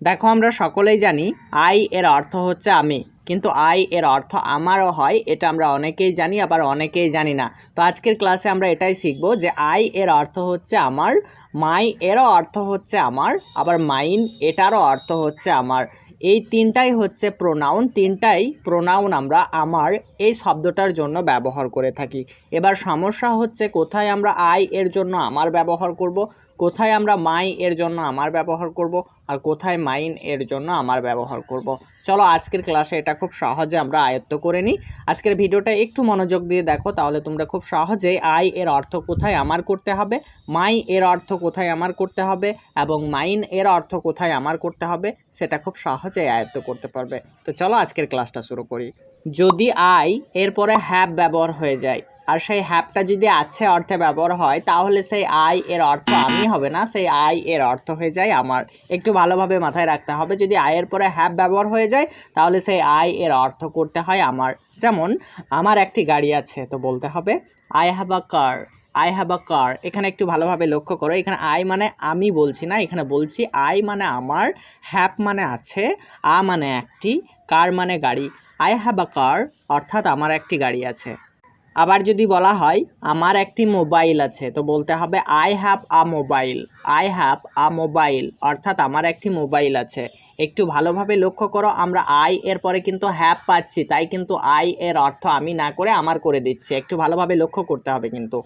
দেখো, আমরা সকলেই জানি আই এর অর্থ হচ্ছে আমি, কিন্তু আই এর অর্থ আমারও হয়, এটা আমরা অনেকেই জানি, আবার অনেকেই জানি না। তো আজকের ক্লাসে আমরা এটাই শিখব যে আই এর অর্থ হচ্ছে আমার, মাই এরও অর্থ হচ্ছে আমার, আবার মাইন এটারও অর্থ হচ্ছে আমার। এই তিনটাই হচ্ছে প্রোনাউন তিনটাই প্রোনাউন আমরা আমার এই শব্দটার জন্য ব্যবহার করে থাকি। এবার সমস্যা হচ্ছে কোথায় আমরা আই এর জন্য আমার ব্যবহার করব? কোথায় আমরা মাই এর জন্য আমার ব্যবহার করব আর কোথায় মাইন এর জন্য আমার ব্যবহার করব। চলো আজকের ক্লাসে এটা খুব সহজে আমরা আয়ত্ত করে নিই। আজকের ভিডিওটা একটু মনোযোগ দিয়ে দেখো, তাহলে তোমরা খুব সহজেই আই এর অর্থ কোথায় আমার করতে হবে মাই এর অর্থ কোথায় আমার করতে হবে এবং মাইন এর অর্থ কোথায় আমার করতে হবে, সেটা খুব সহজেই আয়ত্ত করতে পারবে। তো চলো আজকের ক্লাসটা শুরু করি। যদি আই এরপরে হ্যাভ ব্যবহার হয়ে যায় আর সেই হ্যাপটা যদি আছে অর্থে ব্যবহার হয়, তাহলে সেই আই এর অর্থ আমি হবে না, সেই আই এর অর্থ হয়ে যায় আমার। একটু ভালোভাবে মাথায় রাখতে হবে, যদি আয়ের পরে হ্যাপ ব্যবহার হয়ে যায়, তাহলে সেই আই এর অর্থ করতে হয় আমার। যেমন, আমার একটি গাড়ি আছে, তো বলতে হবে I have a car I have a car এখানে একটু ভালোভাবে লক্ষ্য করো, এখানে আই মানে আমি বলছি না, এখানে বলছি আই মানে আমার, হ্যাপ মানে আছে, আ মানে একটি, কার মানে গাড়ি। আই হ্যাভ আ কার অর্থাৎ আমার একটি গাড়ি আছে। আবার যদি বলা হয়, আমার একটি মোবাইল আছে, তো বলতে হবে I have a mobile I have a mobile অর্থাৎ আমার একটি মোবাইল আছে। একটু ভালোভাবে লক্ষ্য করো, আমরা আই এর পরে কিন্তু হ্যাভ পাচ্ছি, তাই কিন্তু আই এর অর্থ আমি না করে আমার করে দিচ্ছি। একটু ভালোভাবে লক্ষ্য করতে হবে কিন্তু।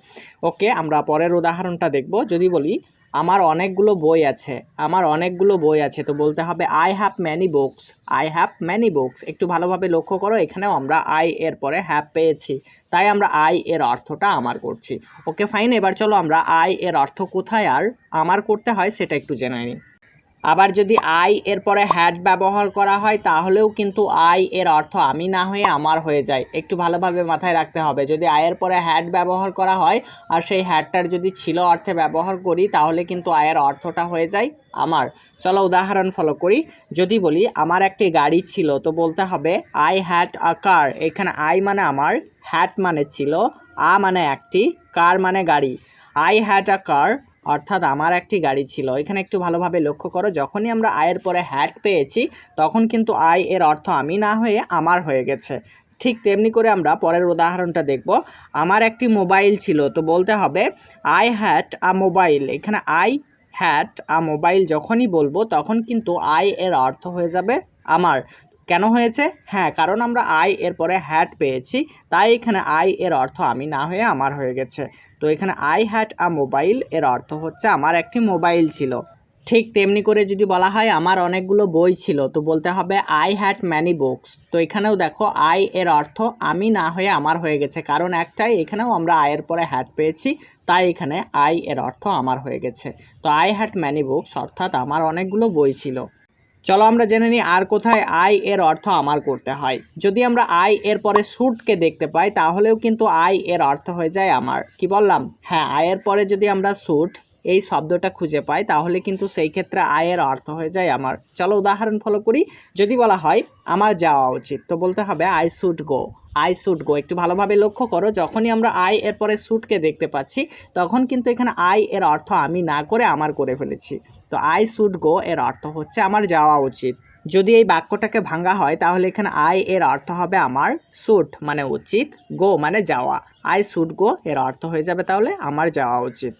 ওকে, আমরা পরের উদাহরণটা দেখব। যদি বলি আমার অনেকগুলো বই আছে, আমার অনেকগুলো বই আছে, তো বলতে হবে I have many books I have many books একটু ভালোভাবে লক্ষ্য করো, এখানেও আমরা আই এর পরে হ্যাভ পেয়েছি, তাই আমরা আই এর অর্থটা আমার করছি। ওকে ফাইন এবার চলো আমরা আই এর অর্থ কোথায় আর আমার করতে হয় সেটা একটু জেনে নিই। আবার যদি আই এর পরে হ্যাড ব্যবহার করা হয়, তাহলেও কিন্তু আই এর অর্থ আমি না হয়ে আমার হয়ে যায়। একটু ভালোভাবে মাথায় রাখতে হবে। যদি আয়ের পরে হ্যাড ব্যবহার করা হয় আর সেই হ্যাডটার যদি ছিল অর্থে ব্যবহার করি, তাহলে কিন্তু আয়ের অর্থটা হয়ে যায় আমার। চলো উদাহরণ ফলো করি। যদি বলি, আমার একটি গাড়ি ছিল, তো বলতে হবে আই হ্যাড আ কার এখানে আই মানে আমার হ্যাড মানে ছিল, আ মানে একটি কার মানে গাড়ি। আই হ্যাড আ কার অর্থাৎ আমার একটি গাড়ি ছিল। এখানে একটু ভালোভাবে লক্ষ্য করো, যখনই আমরা আয়ের পরে হ্যাট পেয়েছি, তখন কিন্তু আয় এর অর্থ আমি না হয়ে আমার হয়ে গেছে। ঠিক তেমনি করে আমরা পরের উদাহরণটা দেখব। আমার একটি মোবাইল ছিল, তো বলতে হবে আই হ্যাট আ মোবাইল এখানে আই হ্যাট আ মোবাইল যখনই বলব, তখন কিন্তু আই এর অর্থ হয়ে যাবে আমার। কেন হয়েছে? হ্যাঁ কারণ আমরা আই এর পরে হ্যাট পেয়েছি, তাই এখানে আই এর অর্থ আমি না হয়ে আমার হয়ে গেছে। তো এখানে আই হ্যাট আ মোবাইল এর অর্থ হচ্ছে আমার একটি মোবাইল ছিল। ঠিক তেমনি করে যদি বলা হয় আমার অনেকগুলো বই ছিল, তো বলতে হবে আই হ্যাড ম্যানি বুকস তো এখানেও দেখো আই এর অর্থ আমি না হয়ে আমার হয়ে গেছে, কারণ একটাই এখানেও আমরা আয়ের পরে হ্যাড পেয়েছি, তাই এখানে আই এর অর্থ আমার হয়ে গেছে। তো আই হ্যাড ম্যানি বুকস অর্থাৎ আমার অনেকগুলো বই ছিল। চলো আমরা জেনে নিই আর কোথায় আই এর অর্থ আমার করতে হয়। যদি আমরা আই এর পরে সুটকে দেখতে পাই, তাহলেও কিন্তু আই এর অর্থ হয়ে যায় আমার। কি বললাম? হ্যাঁ আয়ের পরে যদি আমরা স্যুট এই শব্দটা খুঁজে পাই তাহলে কিন্তু সেই ক্ষেত্রে আয়ের অর্থ হয়ে যায় আমার। চলো উদাহরণ ফলো করি। যদি বলা হয়, আমার যাওয়া উচিত, তো বলতে হবে I should go I should go একটু ভালোভাবে লক্ষ্য করো, যখনই আমরা আই এর পরে শুটকে দেখতে পাচ্ছি, তখন কিন্তু এখানে আই এর অর্থ আমি না করে আমার করে ফেলেছি। তো আই শুড গো এর অর্থ হচ্ছে আমার যাওয়া উচিত। যদি এই বাক্যটাকে ভাঙা হয়, তাহলে এখানে আই এর অর্থ হবে আমার শুট মানে উচিত গো মানে যাওয়া। আই শুড গো এর অর্থ হয়ে যাবে তাহলে আমার যাওয়া উচিত।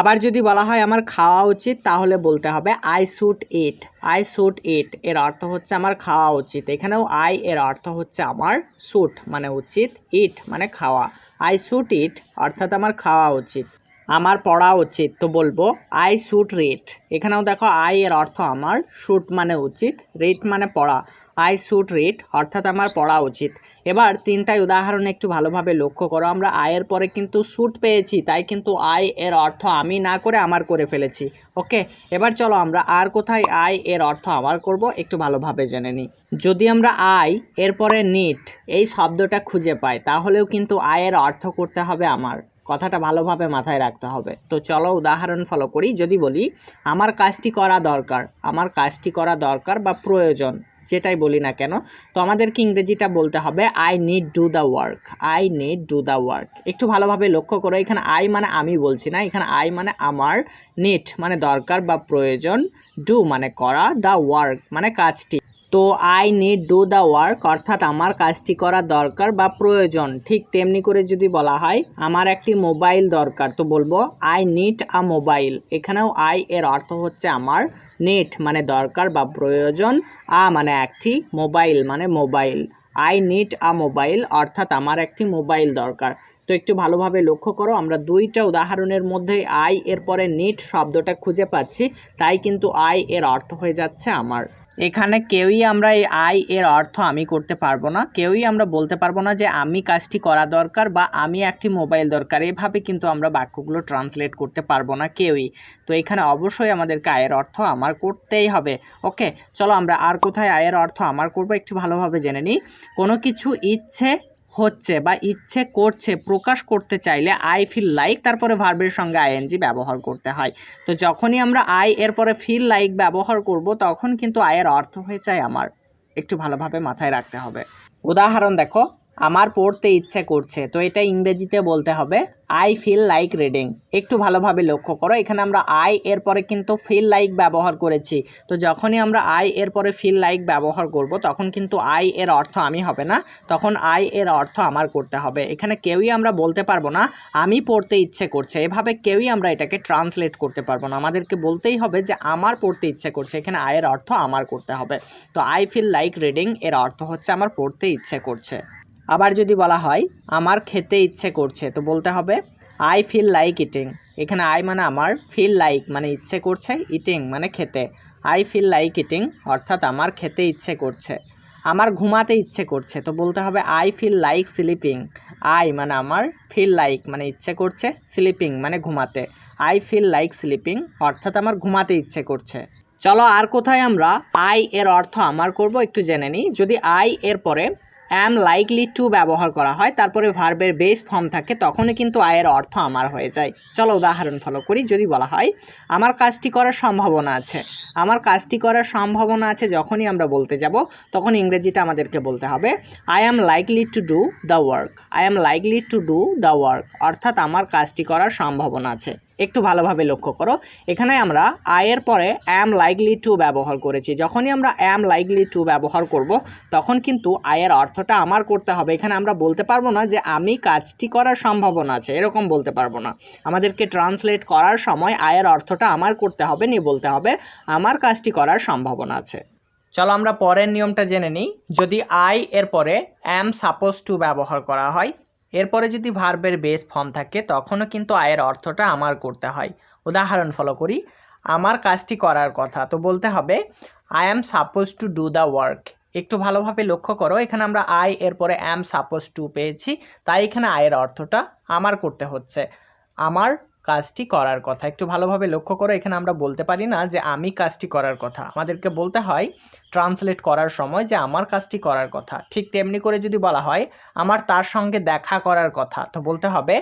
আবার যদি বলা হয় আমার খাওয়া উচিত, তাহলে বলতে হবে I should eat I should eat এর অর্থ হচ্ছে আমার খাওয়া উচিত। এখানেও আই এর অর্থ হচ্ছে আমার শুট মানে উচিত ইট মানে খাওয়া। আই শুট ইট অর্থাৎ আমার খাওয়া উচিত। আমার পড়া উচিত তো বলব আই শুট রিড এখানেও দেখো আই এর অর্থ আমার শুট মানে উচিত রিড মানে পড়া। আই শুট রিড অর্থাৎ আমার পড়া উচিত। এবার তিনটাই উদাহরণ একটু ভালোভাবে লক্ষ্য করো। আমরা আয়ের পরে কিন্তু স্যুট পেয়েছি, তাই কিন্তু আয় এর অর্থ আমি না করে আমার করে ফেলেছি। ওকে? এবার চলো আমরা আর কোথায় আয় এর অর্থ আমার করব, একটু ভালোভাবে জেনে নিই। যদি আমরা আই এরপরে নিট, এই শব্দটা খুঁজে পাই, তাহলেও কিন্তু আয়ের অর্থ করতে হবে আমার। কথাটা ভালোভাবে মাথায় রাখতে হবে। তো চলো উদাহরণ ফলো করি। যদি বলি, আমার কাজটি করা দরকার, আমার কাজটি করা দরকার বা প্রয়োজন যেটাই বলি না কেন, তো আমাদেরকে ইংরেজিটা বলতে হবে I need do the work I need do the work একটু ভালোভাবে লক্ষ্য করো, এখানে আই মানে আমি বলছি না, এখানে আই মানে আমার নিট মানে দরকার বা প্রয়োজন ডু মানে করা দ্য ওয়ার্ক মানে কাজটি। তো I need do the work অর্থাৎ আমার কাজটি করা দরকার বা প্রয়োজন, ঠিক তেমনি করে যদি বলা হয়, আমার একটি মোবাইল দরকার, তো বলব আই নিড আ মোবাইল এখানেও আই এর অর্থ হচ্ছে আমার নেট মানে দরকার বা প্রয়োজন, আ মানে একটি মোবাইল মানে mobile. I need, a mobile, অর্থাৎ আমার একটি মোবাইল দরকার। তো একটু ভালোভাবে লক্ষ্য করো, আমরা দুইটা উদাহরণের মধ্যে আই এর পরে নিট শব্দটা খুঁজে পাচ্ছি, তাই কিন্তু আই এর অর্থ হয়ে যাচ্ছে আমার। এখানে কেউই আমরা এই আই এর অর্থ আমি করতে পারব না, কেউই আমরা বলতে পারব না যে আমি কাজটি করা দরকার বা আমি একটি মোবাইল দরকার, এভাবে কিন্তু আমরা বাক্যগুলো ট্রান্সলেট করতে পারব না কেউই। তো এখানে অবশ্যই আমাদেরকে আয়ের অর্থ আমার করতেই হবে। ওকে, চলো আমরা আর কোথায় আয়ের অর্থ আমার করব একটু ভালোভাবে জেনে নিই। কোনো কিছু ইচ্ছে হচ্ছে বা ইচ্ছে করছে, প্রকাশ করতে চাইলে আই ফিল লাইক তারপরে ভার্বের সঙ্গে আইএনজি ব্যবহার করতে হয়। তো যখনই আমরা আই এর পরে ফিল লাইক ব্যবহার করব, তখন কিন্তু আয়ের অর্থ হয়ে যায় আমার। একটু ভালোভাবে মাথায় রাখতে হবে। উদাহরণ দেখো। আমার পড়তে ইচ্ছে করছে, তো এটা ইংরেজিতে বলতে হবে আই ফিল লাইক রিডিং একটু ভালোভাবে লক্ষ্য করো, এখানে আমরা আই এর পরে কিন্তু ফিল লাইক ব্যবহার করেছি, তো যখনই আমরা আই এর পরে ফিল লাইক ব্যবহার করব, তখন কিন্তু আই এর অর্থ আমি হবে না, তখন আই এর অর্থ আমার করতে হবে, এখানে কেউই আমরা বলতে পারব না, আমি পড়তে ইচ্ছে করছে এভাবে কেউই আমরা এটাকে ট্রান্সলেট করতে পারব না, আমাদেরকে বলতেই হবে যে আমার পড়তে ইচ্ছে করছে, এখানে আয়ের অর্থ আমার করতে হবে, তো আই ফিল লাইক রিডিং এর অর্থ হচ্ছে আমার পড়তে ইচ্ছে করছে। আবার যদি বলা হয়, আমার খেতে ইচ্ছে করছে তো বলতে হবে আই ফিল লাইক ইটিং এখানে আই মানে আমার ফিল লাইক মানে ইচ্ছে করছে ইটিং মানে খেতে। আই ফিল লাইক ইটিং অর্থাৎ আমার খেতে ইচ্ছে করছে। আমার ঘুমাতে ইচ্ছে করছে, তো বলতে হবে I feel like sleeping I মানে আমার ফিল লাইক মানে ইচ্ছে করছে স্লিপিং মানে ঘুমাতে। আই ফিল লাইক স্লিপিং অর্থাৎ আমার ঘুমাতে ইচ্ছে করছে। চলো আর কোথায় আমরা আই এর অর্থ আমার করব একটু জেনে নিই। যদি আই এর পরে অ্যাম লাইকলি টু ব্যবহার করা হয়, তারপরে ভার্বের বেস ফর্ম থাকে, তখনই কিন্তু আয়ের অর্থ আমার হয়ে যায়। চলো উদাহরণ ফলো করি, যদি বলা হয়, আমার কাজটি করার সম্ভাবনা আছে। আমার কাজটি করার সম্ভাবনা আছে যখনই আমরা বলতে যাব, তখন ইংরেজিটা আমাদেরকে বলতে হবে I am likely to do the work I am likely to do the work অর্থাৎ আমার কাজটি করার সম্ভাবনা আছে। একটু ভালোভাবে লক্ষ্য করো। এখানে আমরা আয়ের পরে অ্যাম লাইকলি টু ব্যবহার করেছি। যখনই আমরা অ্যাম লাইকলি টু ব্যবহার করব, তখন কিন্তু আয়ের অর্থটা আমার করতে হবে। এখানে আমরা বলতে পারব না যে আমি কাজটি করার সম্ভাবনা আছে, এরকম বলতে পারব না। আমাদেরকে ট্রান্সলেট করার সময় আয়ের অর্থটা আমার করতে হবে নিয়ে বলতে হবে, আমার কাজটি করার সম্ভাবনা আছে। চলো আমরা পরের নিয়মটা জেনে নিই। যদি আই এর পরে অ্যাম সাপোজ টু ব্যবহার করা হয় এরপরে যদি ভার্বের বেস ফর্ম থাকে, তখনও কিন্তু আয়ের অর্থটা আমার করতে হয়। উদাহরণ ফলো করি। আমার কাজটি করার কথা। তো বলতে হবে I am suppose to do the work একটু ভালোভাবে লক্ষ্য করো, এখানে আমরা আই এরপরে অ্যাম সাপোজ টু পেয়েছি। তাই এখানে আয়ের অর্থটা আমার করতে হচ্ছে। আমার কাজটি করার কথা। একটু ভালোভাবে লক্ষ্য করে, এখানে আমরা বলতে পারি না যে আমি কাজটি করার কথা। আমাদেরকে বলতে হয় ট্রান্সলেট করার সময় যে আমার কাজটি করার কথা। ঠিক তেমনি করে যদি বলা হয়, আমার তার সঙ্গে দেখা করার কথা। তো বলতে হবে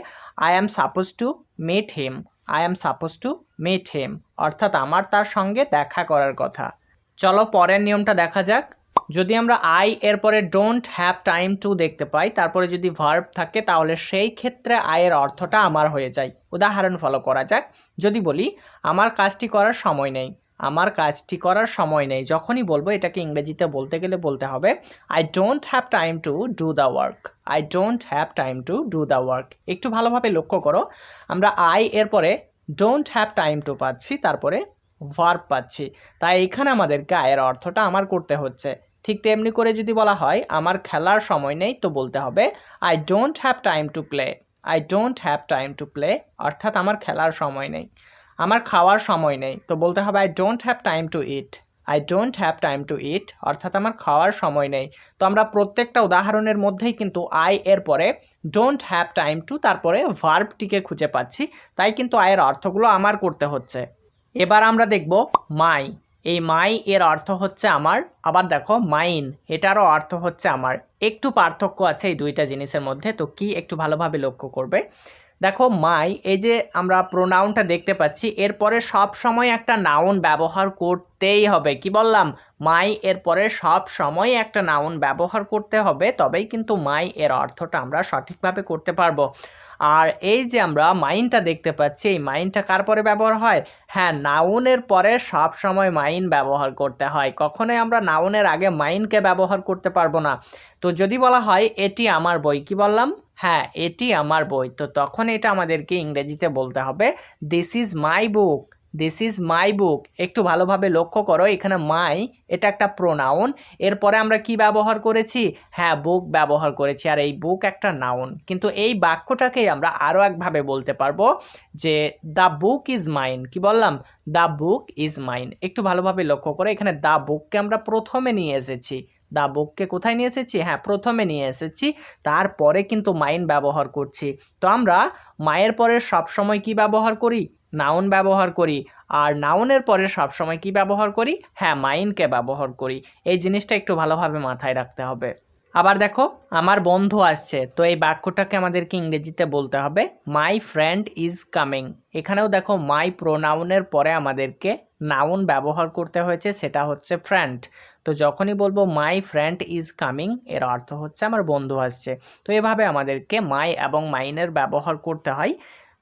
I am suppose to meet him I am suppose to meet him অর্থাৎ আমার তার সঙ্গে দেখা করার কথা। চলো, পরের নিয়মটা দেখা যাক। যদি আমরা আই এর পরে ডোন্ট হ্যাভ টাইম টু দেখতে পাই, তারপরে যদি ভার্ব থাকে, তাহলে সেই ক্ষেত্রে আয়ের অর্থটা আমার হয়ে যায়। উদাহরণ ফলো করা যাক। যদি বলি, আমার কাজটি করার সময় নেই। আমার কাজটি করার সময় নেই। যখনই বলব, এটাকে ইংরেজিতে বলতে গেলে বলতে হবে I don't have time to do the work I don't have time to do the work একটু ভালোভাবে লক্ষ্য করো। আমরা আই এর পরে ডোন্ট হ্যাভ টাইম টু পাচ্ছি, তারপরে ভার্ব পাচ্ছি। তাই এখানে আমাদেরকে আয়ের অর্থটা আমার করতে হচ্ছে। ঠিক তেমনি করে যদি বলা হয়, আমার খেলার সময় নেই, তো বলতে হবে I don't have time to play I don't have time to play অর্থাৎ আমার খেলার সময় নেই, আমার খাওয়ার সময় নেই, তো বলতে হবে I don't have time to eat I don't have time to eat অর্থাৎ আমার খাওয়ার সময় নেই, তো আমরা প্রত্যেকটা উদাহরণের মধ্যেই কিন্তু আই এর পরে ডোন্ট হ্যাভ টাইম টু তারপরে ভার্বটিকে খুঁজে পাচ্ছি, তাই কিন্তু আয়ের অর্থগুলো আমার করতে হচ্ছে। এবার আমরা দেখব মাই এই মাই এর অর্থ হচ্ছে আমার। আবার দেখো, মাইন, এটারও অর্থ হচ্ছে আমার। একটু পার্থক্য আছে এই দুইটা জিনিসের মধ্যে, তো কি একটু ভালোভাবে লক্ষ্য করবে? দেখো, মাই, এই যে আমরা প্রোনাউনটা দেখতে পাচ্ছি, এরপরে সব সময় একটা নাউন ব্যবহার করতেই হবে। কি বললাম? মাই এরপরে সব সময় একটা নাউন ব্যবহার করতে হবে, তবেই কিন্তু মাই এর অর্থটা আমরা সঠিকভাবে করতে পারব। আর এই যে আমরা মাইনটা দেখতে পাচ্ছি, এই মাইনটা কার পরে ব্যবহার হয়? হ্যাঁ নাউনের পরে সব সময় মাইন ব্যবহার করতে হয়। কখনোই আমরা নাউনের আগে মাইনকে ব্যবহার করতে পারব না। তো যদি বলা হয়, এটি আমার বই কি বললাম? হ্যাঁ এটি আমার বই। তো তখন এটা আমাদেরকে ইংরেজিতে বলতে হবে this is my book this is my book একটু ভালোভাবে লক্ষ্য করো, এখানে মাই এটা একটা প্রোনাউন এরপরে আমরা কি ব্যবহার করেছি? হ্যাঁ বুক ব্যবহার করেছি, আর এই বুক একটা নাউন কিন্তু এই বাক্যটাকেই আমরা আরও একভাবে বলতে পারব, যে দ্য বুক ইজ মাইন কি বললাম? দ্য বুক ইজ মাইন একটু ভালোভাবে লক্ষ্য করো, এখানে দ্য বুককে আমরা প্রথমে নিয়ে এসেছি। দা বুককে কোথায় নিয়ে এসেছি? হ্যাঁ প্রথমে নিয়ে এসেছি, তারপরে কিন্তু মাইন ব্যবহার করছি। তো আমরা মায়ের পরে সবসময় কি ব্যবহার করি? নাউন ব্যবহার করি। আর নাউনের পরে সবসময় কি ব্যবহার করি? হ্যাঁ মাইনকে ব্যবহার করি। এই জিনিসটা একটু ভালোভাবে মাথায় রাখতে হবে। আবার দেখো, আমার বন্ধু আসছে, তো এই বাক্যটাকে আমাদেরকে ইংরেজিতে বলতে হবে মাই ফ্রেন্ড ইজ কামিং এখানেও দেখো মাই প্রোনাউনের পরে আমাদেরকে নাউন ব্যবহার করতে হয়েছে, সেটা হচ্ছে ফ্রেন্ড তো যখনই বলব মাই ফ্রেন্ড ইজ কামিং এর অর্থ হচ্ছে আমার বন্ধু আসছে। তো এভাবে আমাদেরকে মাই এবং মাইনের ব্যবহার করতে হয়।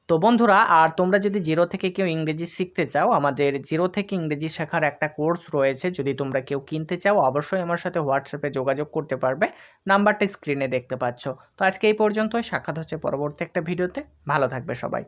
তো বন্ধুরা, আর তোমরা যদি জিরো থেকে কেউ ইংরেজি শিখতে চাও, আমাদের জিরো থেকে ইংরেজি শেখার একটা কোর্স রয়েছে। যদি তোমরা কেউ কিনতে চাও, অবশ্যই আমার সাথে হোয়াটসঅ্যাপে যোগাযোগ করতে পারবে। নাম্বারটা স্ক্রিনে দেখতে পাচ্ছ। তো আজকে এই পর্যন্তই। সাক্ষাৎ হচ্ছে পরবর্তী একটা ভিডিওতে। ভালো থাকবে সবাই।